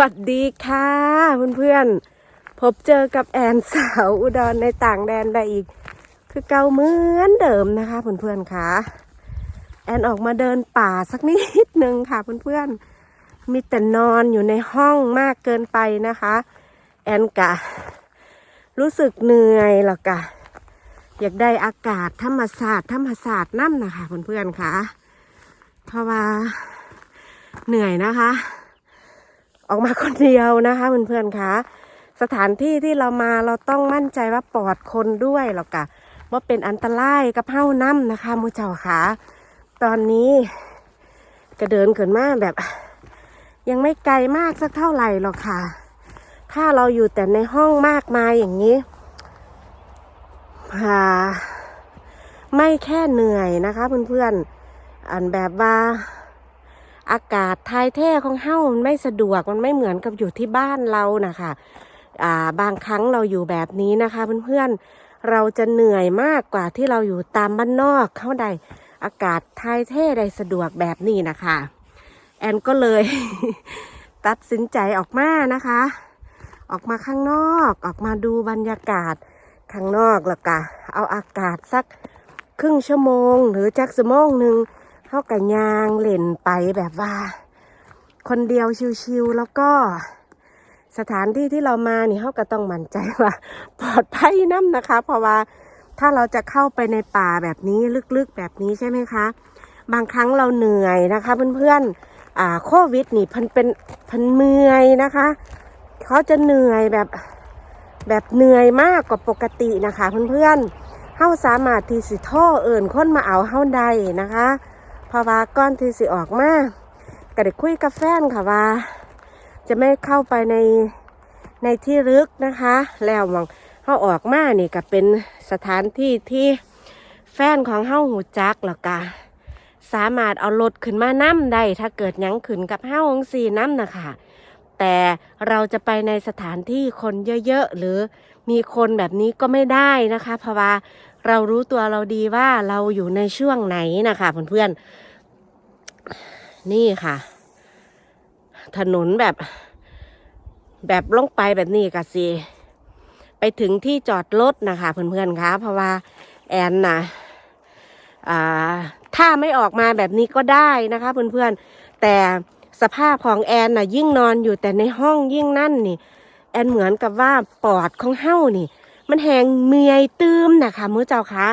วัสดีค่ะเพื่อนๆพบเจอกับแอนสาวอุดรในต่างแดนได้อีก คือเก่าเหมือนเดิมนะคะเพื่อนๆค่ะ แอนออกมาเดินป่าสักนิดนึงค่ะเพื่อนๆ มีแต่นอนอยู่ในห้องมากเกินไปนะคะ แอนกะ รู้สึกเหนื่อยหรอกกะ อยากได้อากาศธรรมศาสตร์ธรรมศาสตร์นั่นนะคะเพื่อนๆค่ะ เพราะว่าเหนื่อยนะคะ ออกมาคนเดียวนะคะเพื่อนๆคะสถานที่ที่เรามาเราต้องมั่นใจว่าปลอดคนด้วยหรอกกะว่าเป็นอันตรายกับเฮ้าน้ำนะคะมูเจ้าค่ะตอนนี้ก็เดินเกินมากแบบ ยังไม่ไกลมากสักเท่าไหร่หรอกค่ะ ถ้าเราอยู่แต่ในห้องมากมายอย่างนี้อ่าไม่แค่เหนื่อยนะคะเพื่อนๆอันแบบว่า อากาศทายแท้ของเฮ้ามันไม่สะดวกมันไม่เหมือนกับอยู่ที่บ้านเรานะคะอ่าบางครั้งเราอยู่แบบนี้นะคะเพื่อนๆเราจะเหนื่อยมากกว่าที่เราอยู่ตามบ้านนอกเข้าใดอากาศทายแท้ได้สะดวกแบบนี้นะคะ แอนก็เลย ตัดสินใจออกมานะคะ ออกมาข้างนอกออกมาดูบรรยากาศข้างนอกแล้วก็เอาอากาศสักครึ่งชั่วโมง หรือจักชั่วโมงหนึ่ง เขากับยางเล่นไปแบบว่า คนเดียวชิวๆแล้วก็สถานที่ที่เรามานี่เขาก็ต้องมั่นใจว่า ปลอดภัยน้ำนะคะ เพราะว่าถ้าเราจะเข้าไปในป่าแบบนี้ลึกๆแบบนี้ใช่ไหมคะ บางครั้งเราเหนื่อยนะคะ เพื่อนๆอ่าโควิดนี่พันเป็นพันเมื่อยนะคะเขาจะเหนื่อยแบบแบบเหนื่อยมากกว่าปกตินะคะ เพื่อนๆเขาสามารถที่สิโทรเอิ่นคนมาเอาเฮาได้นะคะ เพราะว่าก้อนที่สิออกมาก็ได้คุยกับแฟนค่ะว่า จะไม่เข้าไปในในที่ลึกนะคะ แล้วมองเขาออกมานี่ก็เป็นสถานที่ที่แฟนของเฮาหูจักแล้วก็สามารถเอารถขึ้นมาน้ำได้ถ้าเกิดยังขึ้นกับเฮาองสีน้ำนะคะแต่เราจะไปในสถานที่คนเยอะๆ หรือมีคนแบบนี้ก็ไม่ได้นะคะ เพราะว่า เรารู้ตัวเราดีว่าเราอยู่ในช่วงไหนนะคะเพื่อนๆ นี่ค่ะ ถนนแบบ แบบลงไปแบบนี้กะสิไปถึงที่จอดรถนะคะเพื่อนๆคะเพราะว่าแอนนะอ่าถ้าไม่ออกมาแบบนี้ก็ได้นะคะเพื่อนๆ แต่สภาพของแอนน่ะยิ่งนอนอยู่แต่ในห้องยิ่งนั่นนี่ แอนเหมือนกับว่าปอดของเฮ้านี่ มันแหงเมียยตื้มนะคะมือเจ้าคะ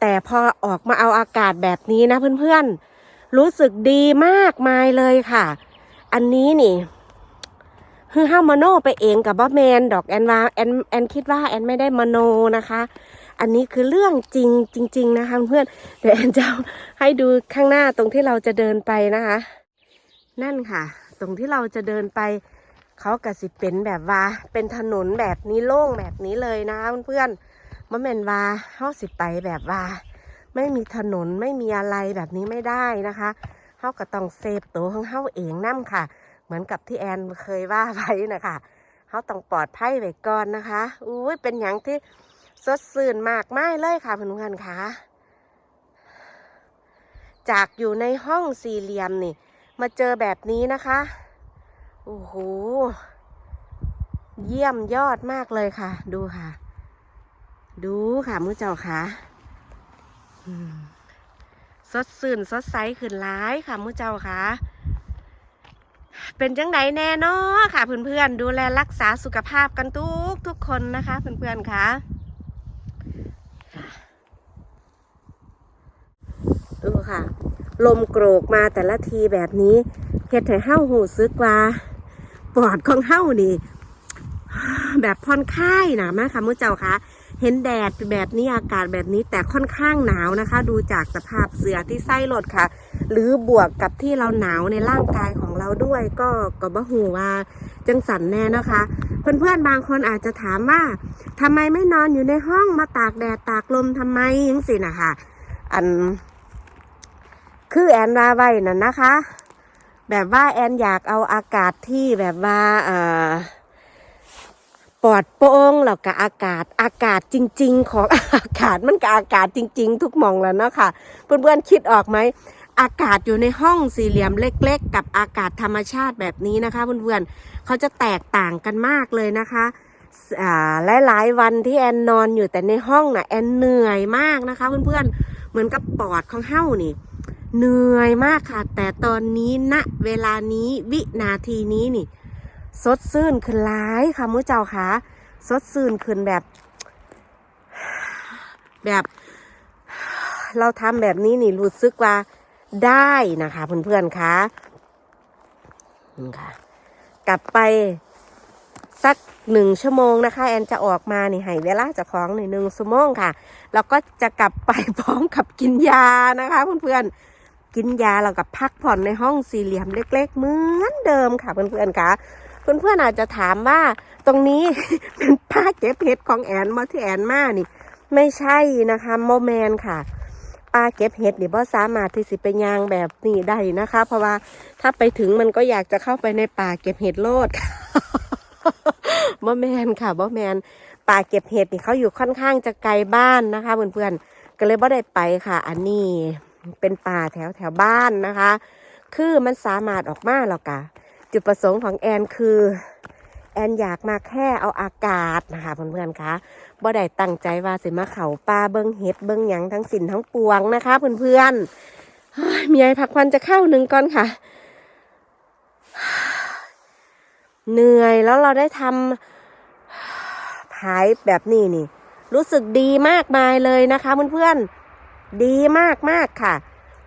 แต่พอออกมาเอาอากาศแบบนี้นะเพื่อนๆ รู้สึกดีมากมายเลยค่ะ อันนี้นี่คือห้ามโนไปเองกับบ่แมนดอกแอนว่าแอนแอนคิดว่าแอนไม่ได้มโนนะคะ อันนี้คือเรื่องจริงจริง ๆ นะคะเพื่อนเดี๋ยวแอนจะให้ดูข้างหน้าตรงที่เราจะเดินไปนะคะ นั่นค่ะ ตรงที่เราจะเดินไป เขากะสิเป็นแบบว่าเป็นถนนแบบนี้โล่งแบบนี้เลยนะเพื่อนๆมะแมนว่าเฮาสิไปแบบว่า ไม่มีถนนไม่มีอะไรแบบนี้ไม่ได้นะคะเฮาก็ต้องเซฟตัวของเฮาเองนั่มค่ะ เหมือนกับที่แอนเคยว่าไว้นะคะเฮาต้องปลอดภัยไว้ก่อนนะคะอุ้ยเป็นอย่างที่สดชื่นมากไม่เลยค่ะเพื่อนๆค่ะจากอยู่ในห้องสี่เหลี่ยมนี่ มาเจอแบบนี้นะคะ โอ้โห เยี่ยมยอดมากเลยค่ะ ดูค่ะ ดูค่ะมือเจ้าค่ะสดสื่นสดใสขึ้นร้ายค่ะมือเจ้าค่ะ เป็นจังไดแน่เนอะค่ะ เพื่อนๆ ดูแลรักษาสุขภาพกันทุกทุกคนนะคะ เพื่อนๆค่ะดูค่ะ ลมโกรกมาแต่ละทีแบบนี้เฮ็ดให้เฮ้าหูซึกว่า ปอดของเฮ้านี่ แบบผ่อนคลายนะมาค่ะมุอเจ้าคะเห็นแดดแบบนี้อากาศแบบนี้แต่ค่อนข้างหนาวนะคะ ดูจากสภาพเสือที่ไส้รถค่ะ หรือบวกกับที่เราหนาวในร่างกายของเราด้วย ก็ก็บ่หูว่าจังสันแน่นะคะ เพื่อนๆบางคนอาจจะถามว่าทำไมไม่นอนอยู่ในห้องมาตากแดดตากลมทำไมยังสินะคะอัน คือแอนว่าไว้นั่นนะคะ แบบว่าแอนอยากเอาอากาศที่แบบว่าปลอดโปร่งแล้วก็อากาศอากาศจริง ๆ ของอากาศมันก็อากาศจริง ๆ ทุกมองแล้วเนาะค่ะ เพื่อนๆคิดออกไหมอากาศอยู่ในห้องสี่เหลี่ยมเล็ก ๆ กับอากาศธรรมชาติแบบนี้นะคะเพื่อนๆเขาจะแตกต่างกันมากเลยนะคะหลายๆวันที่แอนนอนอยู่แต่ในห้องน่ะแอนเหนื่อยมากนะคะ เพื่อนๆเหมือนกับปอดของเฮ้านี่ เหนื่อยมากค่ะ แต่ตอนนี้ณเวลานี้วินาทีนี้นี่ สดชื่นขึ้นหลายค่ะมุ้เจ้าค่ะ สดชื่นขึ้นแบบ แบบ เราทำแบบนี้นี่รู้สึกว่าได้นะคะ เพื่อนๆคะนี่ค่ะ กลับไปสักหนึ่งชั่วโมงนะคะ แอนจะออกมานี่ให้เวลาจะของหนึ่งหนึ่งชั่วโมงค่ะ แล้วก็จะกลับไปพร้อมกับกินยานะคะเพื่อนๆ กินยาแล้วกับพักผ่อนในห้องสี่เหลี่ยมเล็ก ๆ เหมือนเดิมค่ะเพื่อนๆค่ะเพื่อนๆอาจจะถามว่าตรงนี้เป็นป้าเก็บเห็ดของแอนมาที่แอนมานี่ ไม่ใช่นะคะโมแมนค่ะปลาเก็บเห็ดนี่บ่สามารถที่สิไปยางแบบนี้ได้นะคะ เพราะว่าถ้าไปถึงมันก็อยากจะเข้าไปในป่าเก็บเห็ดโลดค่ะบ่แมนค่ะบ่แมนป่าเก็บเห็ดนี่เขาอยู่ค่อนข้างจะไกลบ้านนะคะเพื่อนๆก็เลยบ่ได้ไปค่ะ อันนี้ เป็นป่าแถวแถวบ้านนะคะ คือมันสามารถออกมาหรอกค่ะจุดประสงค์ของแอนคือ แอนอยากมาแค่เอาอากาศนะคะเพื่อนๆคะบ่ได้ตั้งใจว่าสิมาเขาป่าเบิ้งเห็ดเบิ้งหยังทั้งสินทั้งปวงนะคะเพื่อนๆมีไอ้พักควันจะเข้าหนึ่งก่อนค่ะ เหนื่อยแล้วเราได้ทำผายแบบนี้นี่ รู้สึกดีมากมายเลยนะคะเพื่อนๆ ดีมากมากค่ะ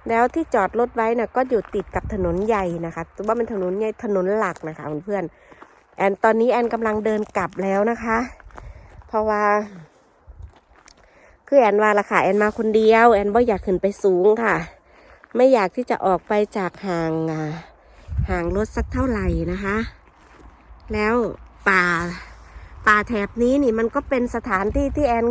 แล้วที่จอดรถไว้น่ะก็อยู่ติดกับถนนใหญ่นะคะวว่าเป็นถนนใหญ่ถนนหลักนะคะเพื่อนแอนตอนนี้แอนกำลังเดินกลับแล้วนะคะ เพราะว่า คือแอนว่าละค่ะแอนมาคนเดียว แอนบ่อยากขึ้นไปสูงค่ะ ไม่อยากที่จะออกไปจากห่างห่างรถสักเท่าไหร่นะคะ แล้วป่าป่าแถบนี้นี่มันก็เป็นสถานที่ที่แอน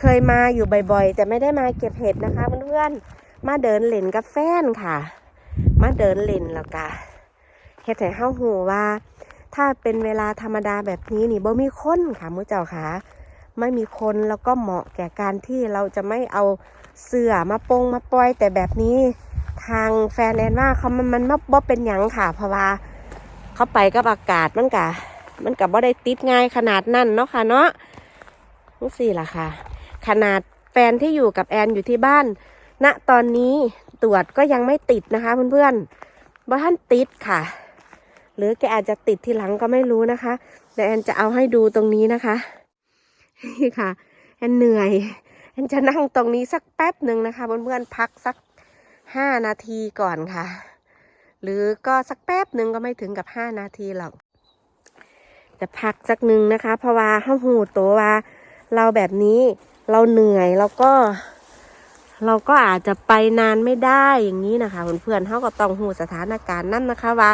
เคยมาอยู่บ่อยๆ แต่ไม่ได้มาเก็บเห็ดนะคะเพื่อนๆ มาเดินเล่นกับแฟนค่ะ มาเดินเล่นแล้วก็เฮ็ดให้เฮาหูว่า ถ้าเป็นเวลาธรรมดาแบบนี้นี่บ่มีคนค่ะมุ้เจ้าค่ะ ไม่มีคนแล้วก็เหมาะแก่การที่เราจะไม่เอาเสื่อมาปงมาปล่อย แต่แบบนี้ทางแฟนแอนว่าเขามันมันบ่เป็นหยังค่ะ เพราะว่าเข้าไปกับอากาศมันกะมันกับว่าได้ติดง่ายขนาดนั้นเนาะค่ะเนาะนี่สิล่ะค่ะ ขนาดแฟนที่อยู่กับแอนอยู่ที่บ้านณตอนนี้ตรวจก็ยังไม่ติดนะคะเพื่อนๆบ้านติดค่ะ หรือแกอาจจะติดทีหลังก็ไม่รู้นะคะแต่แอนจะเอาให้ดูตรงนี้นะคะนี่ค่ะ แอนเหนื่อยแอนจะนั่งตรงนี้สักแป๊บหนึ่งนะคะเพื่อนๆพักสักห้านาทีก่อนค่ะ หรือก็สักแป๊บหนึ่งก็ไม่ถึงกับห้านาทีหรอกจะพักสักหนึ่งนะคะ เพราะว่าห้าหูตัวว่าเราแบบนี้ เราเหนื่อยแล้วก็ เราก็อาจจะไปนานไม่ได้อย่างนี้นะคะเพื่อนๆเขาก็ต้องหูสถานการณ์นั่นนะคะว่า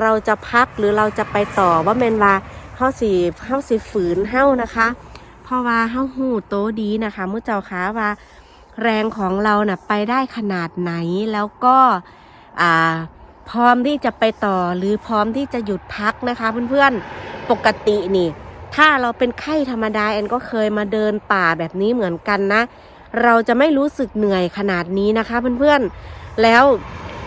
เราจะพักหรือเราจะไปต่อว่าเมนว่าเฮาสิเฮาสิฝืนเฮานะคะ เพราะว่าเฮาหูโตดีนะคะมุ้เจ้าค้าว่า แรงของเราน่ะไปได้ขนาดไหนแล้วก็อ่าพร้อมที่จะไปต่อหรือพร้อมที่จะหยุดพักนะคะเพื่อนๆปกตินี่ ถ้าเราเป็นไข้ธรรมดาแอนก็เคยมาเดินป่าแบบนี้เหมือนกันนะ เราจะไม่รู้สึกเหนื่อยขนาดนี้นะคะเพื่อนๆ แล้ว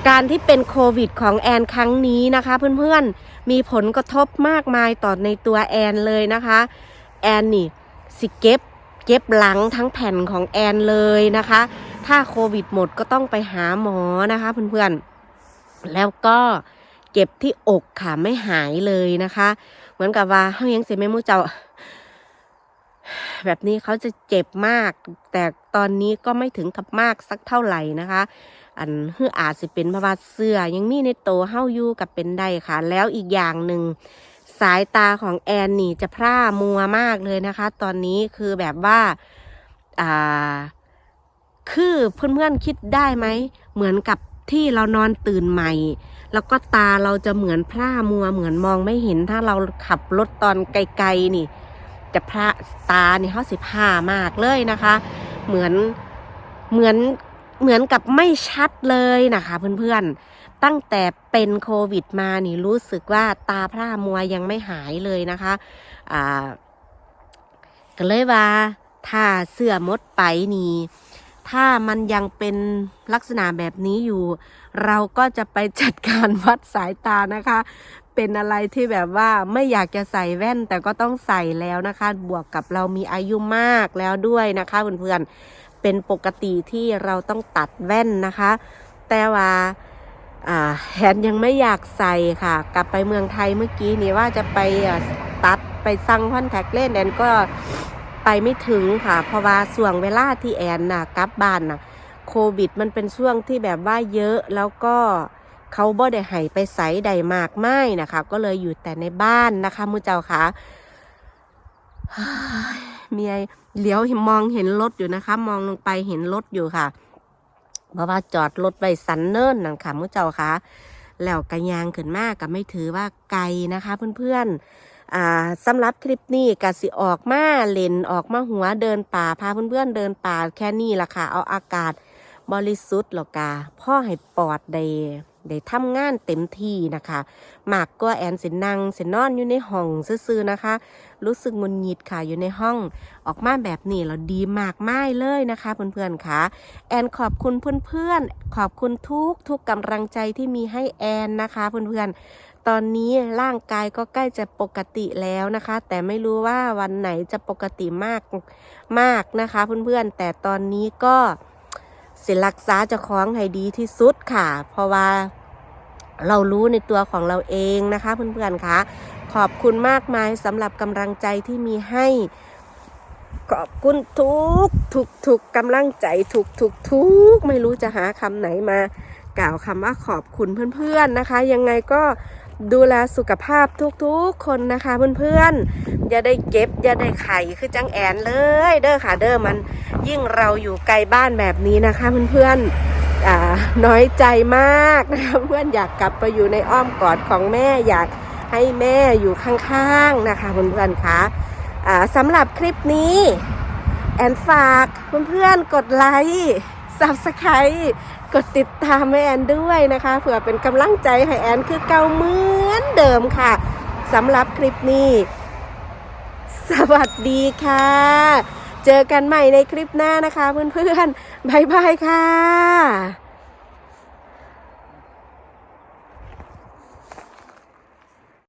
การที่เป็นโควิดของแอนครั้งนี้นะคะเพื่อนๆ มีผลกระทบมากมายต่อในตัวแอนเลยนะคะ แอนนี่สิเก็บเก็บหลังทั้งแผ่นของแอนเลยนะคะ ถ้าโควิดหมดก็ต้องไปหาหมอนะคะเพื่อนๆ แล้วก็ เก็บที่อกค่ะไม่หายเลยนะคะ เหมือนกับว่าเฮายังเสียไม่มู้เจ้า แบบนี้เขาจะเจ็บมาก แต่ตอนนี้ก็ไม่ถึงกับมากสักเท่าไหร่นะคะ อันเฮืออาจจะเป็นเพราะว่าเสื้อยังมีในโตเฮาอยู่กับเป็นได้ค่ะ แล้วอีกอย่างหนึ่งสายตาของแอนนี่จะพร่ามัวมากเลยนะคะ ตอนนี้คือแบบว่าอ่าคือเพื่อนๆคิดได้ไหม เหมือนกับที่เรานอนตื่นใหม่ แล้วก็ตาเราจะเหมือนพร่ามัวเหมือนมองไม่เห็นถ้าเราขับรถตอนไกลๆนี่ จะพระตาเนี่ยเขาสิผ้ามากเลยนะคะ เหมือนเหมือนเหมือนกับไม่ชัดเลยนะคะ เพื่อนๆ ตั้งแต่เป็นโควิดมานี่รู้สึกว่าตาพร่ามัวยังไม่หายเลยนะคะอ่าก็เลยว่าถ้าเสื้อมดไปนี่ ถ้ามันยังเป็นลักษณะแบบนี้อยู่ เราก็จะไปจัดการวัดสายตานะคะ เป็นอะไรที่แบบว่าไม่อยากจะใส่แว่นแต่ก็ต้องใส่แล้วนะคะ บวกกับเรามีอายุมากแล้วด้วยนะคะเพื่อนๆเป็นปกติที่เราต้องตัดแว่นนะคะ แต่ว่าแฮนยังไม่อยากใส่ค่ะ กลับไปเมืองไทยเมื่อกี้นี่ว่าจะไปตัดไปสั่งคอนแทคเลนส์แอนก็ไปไม่ถึงค่ะ เพราะว่าส่วงเวลาที่แอนน่ะกลับบ้านน่ะ โควิด มันเป็นช่วงที่แบบว่าเยอะแล้วก็เขาบ่ได้ให้ไปใส่ใดมากไม่นะคะ ก็เลยอยู่แต่ในบ้านนะคะมูเจ้าค่ะเมียเลี้ยวมองเห็นรถอยู่นะคะ มองลงไปเห็นรถอยู่ค่ะเพราะว่าจอดรถไว้สันเนิ่นนั่นค่ะมุเจ้าค่ะแล้วกระยางขึ้นมากก็ไม่ถือว่าไกลนะคะ เพื่อนๆอ่าสำหรับคลิปนี้ก็สิออกมาเลนออกมาหัวเดินป่าพาเพื่อนๆเดินป่าแค่นี้ละค่ะ เอาอากาศ บริสุทธิ์หรอกกาพ่อให้ปอดได้ได้ทำงานเต็มที่นะคะหมากก็แอนสินั่งสินอนอยู่ในห้องซื่อๆนะคะ รู้สึกงุนงิดค่ะอยู่ในห้องออกมาแบบนี้เราดีมากไม้เลยนะคะเพื่อนๆค่ะแอนขอบคุณเพื่อนๆขอบคุณทุกทุกกำลังใจที่มีให้แอนนะคะเพื่อนๆ ตอนนี้ร่างกายก็ใกล้จะปกติแล้วนะคะ แต่ไม่รู้ว่าวันไหนจะปกติมากมากนะคะเพื่อนๆแต่ตอนนี้ก็ ศิลรักษาเจะคล้าของให้ดีที่สุดค่ะ เพราะว่าเรารู้ในตัวของเราเองนะคะเพื่อนๆค่ะขอบคุณมากมายสำหรับกำลังใจที่มีให้ ขอบคุณทุกทุกทุกกำลังใจทุกทุกทุกไม่รู้จะหาคำไหนมากล่าวคำว่าขอบคุณเพื่อนๆนะคะ ยังไงก็ดูแลสุขภาพทุกๆคนนะคะเพื่อนๆ อย่าได้เก็บ อย่าได้ไข่คือจังแอนเลยเด้อค่ะเด้อมันยิ่งเราอยู่ไกลบ้านแบบนี้นะคะ เพื่อนๆอ่าน้อยใจมากนะคะเพื่อนอยากกลับไปอยู่ในอ้อมกอดของแม่อยากให้แม่อยู่ข้างๆนะคะเพื่อนๆคะอ่าสำหรับคลิปนี้ แอนฝากเพื่อนๆกดไลค์ซับสไครต์กดติดตามให้แอนด้วยนะคะเผื่อเป็นกำลังใจให้แอนคือเก่าเหมือนเดิมค่ะสำหรับคลิปนี้ สวัสดีค่ะ เจอกันใหม่ในคลิปหน้านะคะเพื่อนๆบ๊ายบายค่ะ